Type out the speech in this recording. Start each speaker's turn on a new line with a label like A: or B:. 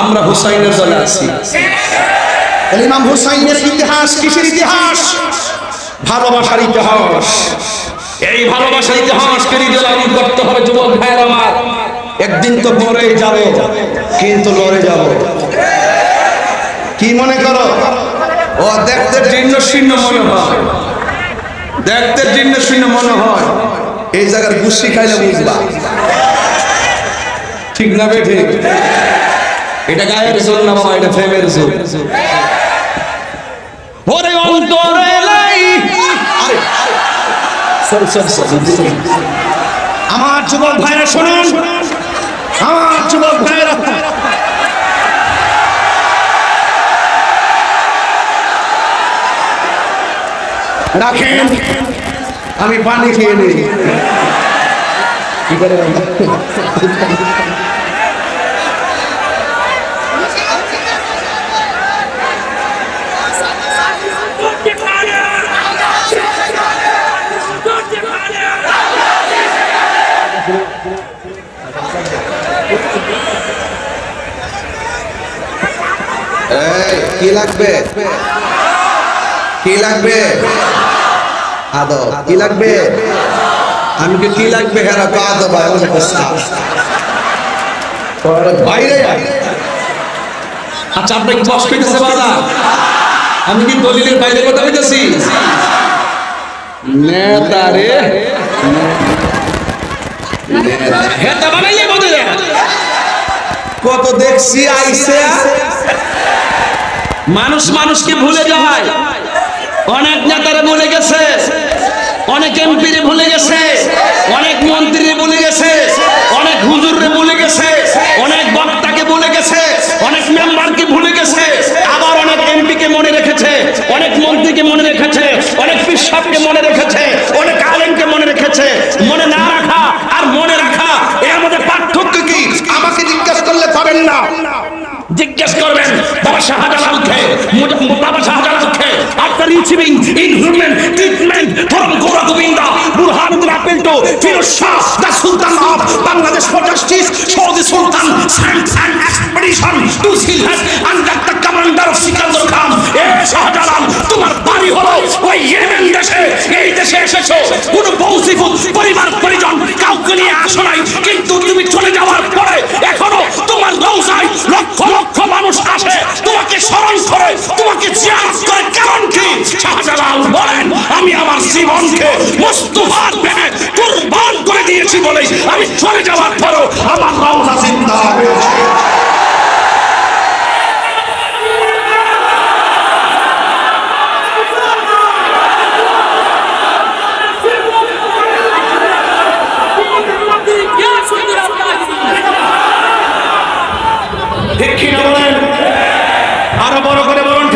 A: আমরা হুসাইনের দলে আছি।
B: ইমাম হুসাইনের ইতিহাস কিসের ইতিহাস? ভালোবাসার ইতিহাস।
A: এই ভালোবাসার ইতিহাসকে নিজে লালন করতে হবে যুবক ভাইয়ের আমার। একদিন তো মরে যাব কিন্তু লড়ে যাব।
B: কি মনে করো?
A: ও দেখতে জীর্ণ শীর্ণ মনে হয়। দেখতে জীর্ণ শীর্ণ মনে হয়। এই জায়গার গুষ্টি খাইলে বুঝবা। ঠিক না বে ঠিক? এটা গায়ের জোর না বাবা, এটা ফেমের জোর। ওরে অন্তরে
B: আমার যুবক ভাইরা শোনেন। আমার যুবক ভাইরা। রাখেন। আমি পানি খেয়ে নিই। কি করে
A: কি লাগবে? কি লাগবে? আদব কি লাগবে? আমি কি কি লাগবে হেরা তো আদব বাইরে আচ্ছা আপনার কি কষ্ট হইতেছে বাবা? আমি কি দলিলের বাইরে কথা হইতেছি নেতা রে। হেতা বানাইয়ে বলে কত দেখছি আইসে। মানুষ মানুষকে ভুলে যায়। অনেক নেতারা ভুলে গেছে। অনেক এমপিরে ভুলে গেছে। অনেক মন্ত্রীরে ভুলে গেছে। অনেক হুজুররে ভুলে গেছে। অনেক বক্তাকে ভুলে গেছে। অনেক মেম্বারকে ভুলে গেছে। আবার অনেক এমপিকে মনে রেখেছে। অনেক মন্ত্রীকে মনে রেখেছে। অনেক পিসাবকে মনে রেখেছে অনেক আলেমকে মনে রেখেছে মনে না রাখা আর মনে রাখা এর মধ্যে পার্থক্য কি আমাকে জিজ্ঞেস করলে পাবেন না। জিজ্ঞেস করবেন, বাবা শাহজালালকে বাবা শাহজালালকে after receiving inhuman treatment from Gora Gobinda Burhanuddin appeal to Firoz Shah the sultan of Bangladesh for justice Saudi sultan sent and expedition to Sylhet under the commander of Sikandar Khan. এ শাহজালাল, তোমার বাড়ি হলো ওই Yemen দেশে। এই দেশে এসেছ। কোন বৌসিফুত পরিবার, পরিজন কাউকে নিয়ে আসো নাই। শাহজালাল বলেন, আমি আমার জীবনকে মুস্তুফার ভেবে কুরবান করে দিয়েছি বলেই আমি চলে যাওয়ার পরও আমার রৌজা জিন্দা বলেন? আরও বড় করে বলুন।